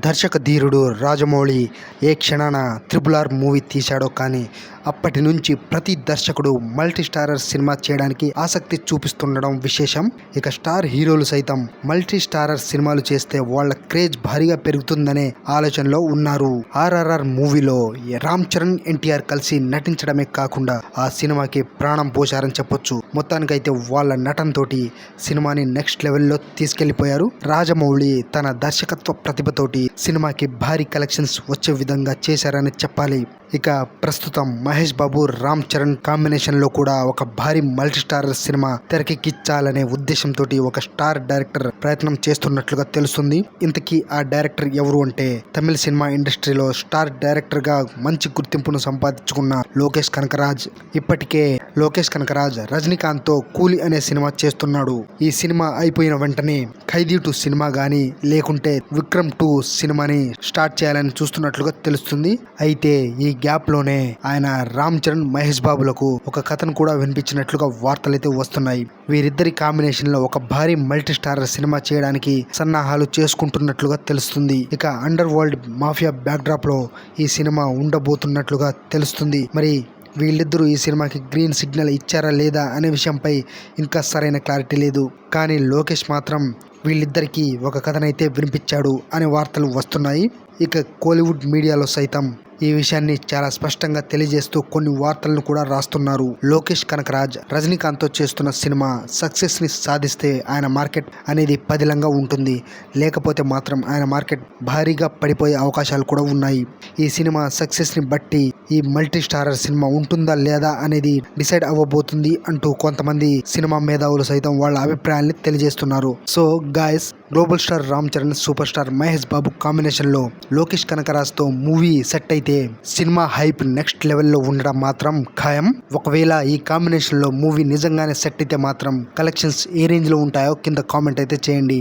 దర్శక ధీరుడు రాజమౌళి ఏ క్షణాన త్రిబుల్ ఆర్ మూవీ తీశాడో కానీ అప్పటి నుంచి ప్రతి దర్శకుడు మల్టీ స్టారర్ సినిమా చేయడానికి ఆసక్తి చూపిస్తుండడం విశేషం. ఇక స్టార్ హీరోలు సైతం మల్టీ స్టారర్ సినిమాలు చేస్తే వాళ్ళ క్రేజ్ భారీగా పెరుగుతుందనే ఆలోచనలో ఉన్నారు. ఆర్ఆర్ఆర్ మూవీలో రామ్ చరణ్ ఎన్టీఆర్ కలిసి నటించడమే కాకుండా ఆ సినిమాకి ప్రాణం పోశారని చెప్పొచ్చు. మొత్తానికైతే వాళ్ళ నటనతోటి సినిమాని నెక్స్ట్ లెవెల్లో తీసుకెళ్ళిపోయారు రాజమౌళి తన దర్శకత్వ ప్రతిభతోటి సినిమాకి భారీ కలెక్షన్స్ వచ్చే విధంగా చేశారని చెప్పాలి. ఇక ప్రస్తుతం మహేష్ బాబు రామ్ చరణ్ కాంబినేషన్లో కూడా ఒక భారీ మల్టీ స్టార్ సినిమా తెరకెక్కించాలనే ఉద్దేశంతో ఒక స్టార్ డైరెక్టర్ ప్రయత్నం చేస్తున్నట్లుగా తెలుస్తుంది. ఇంతకీ ఆ డైరెక్టర్ ఎవరు అంటే తమిళ సినిమా ఇండస్ట్రీలో స్టార్ డైరెక్టర్గా మంచి గుర్తింపును సంపాదించుకున్న లోకేష్ కనకరాజ్. ఇప్పటికే లోకేష్ కనకరాజ్ రజనీకాంత్తో కూలి అనే సినిమా చేస్తున్నాడు. ఈ సినిమా అయిపోయిన వెంటనే ఖైదీ టూ సినిమా కానీ లేకుంటే విక్రమ్ టూ సినిమాని స్టార్ట్ చేయాలని చూస్తున్నట్లుగా తెలుస్తుంది. అయితే ఈ గ్యాప్లోనే ఆయన రామ్ చరణ్ మహేష్ బాబులకు ఒక కథను కూడా వినిపించినట్లుగా వార్తలైతే వస్తున్నాయి. వీరిద్దరి కాంబినేషన్లో ఒక భారీ మల్టీ స్టార్ సినిమా చేయడానికి సన్నాహాలు చేసుకుంటున్నట్లుగా తెలుస్తుంది. ఇక అండర్ వరల్డ్ మాఫియా బ్యాక్ డ్రాప్లో ఈ సినిమా ఉండబోతున్నట్లుగా తెలుస్తుంది. మరి వీళ్ళిద్దరూ ఈ సినిమాకి గ్రీన్ సిగ్నల్ ఇచ్చారా లేదా అనే విషయంపై ఇంకా సరైన క్లారిటీ లేదు. కానీ లోకేష్ మాత్రం వీళ్ళిద్దరికీ ఒక కథనైతే వినిపించాడు అనే వార్తలు వస్తున్నాయి. ఇక కోలీవుడ్ మీడియాలో సైతం ఈ విషయాన్ని చాలా స్పష్టంగా తెలియజేస్తూ కొన్ని వార్తలను కూడా రాస్తున్నారు. లోకేష్ కనకరాజ్ రజనీకాంత్తో చేస్తున్న సినిమా సక్సెస్ని సాధిస్తే ఆయన మార్కెట్ అనేది పదిలంగా ఉంటుంది. లేకపోతే మాత్రం ఆయన మార్కెట్ భారీగా పడిపోయే అవకాశాలు కూడా ఉన్నాయి. ఈ సినిమా సక్సెస్ని బట్టి ఈ మల్టీ స్టారర్ సినిమా ఉంటుందా లేదా అనేది డిసైడ్ అవ్వబోతుంది అంటూ కొంతమంది సినిమా మేధావులు సైతం వాళ్ళ అభిప్రాయాన్ని తెలియజేస్తున్నారు. So guys global star Ram Charan super star Mahesh Babu కాంబినేషన్లో లోకేష్ కనకరాజ్తో మూవీ సెట్ అయితే సినిమా హైప్ నెక్స్ట్ లెవెల్లో ఉండడం మాత్రం ఖాయం. ఒకవేళ ఈ కాంబినేషన్లో మూవీ నిజంగానే సెట్ అయితే మాత్రం కలెక్షన్స్ ఏ రేంజ్లో ఉంటాయో కింద కామెంట్ అయితే చేయండి.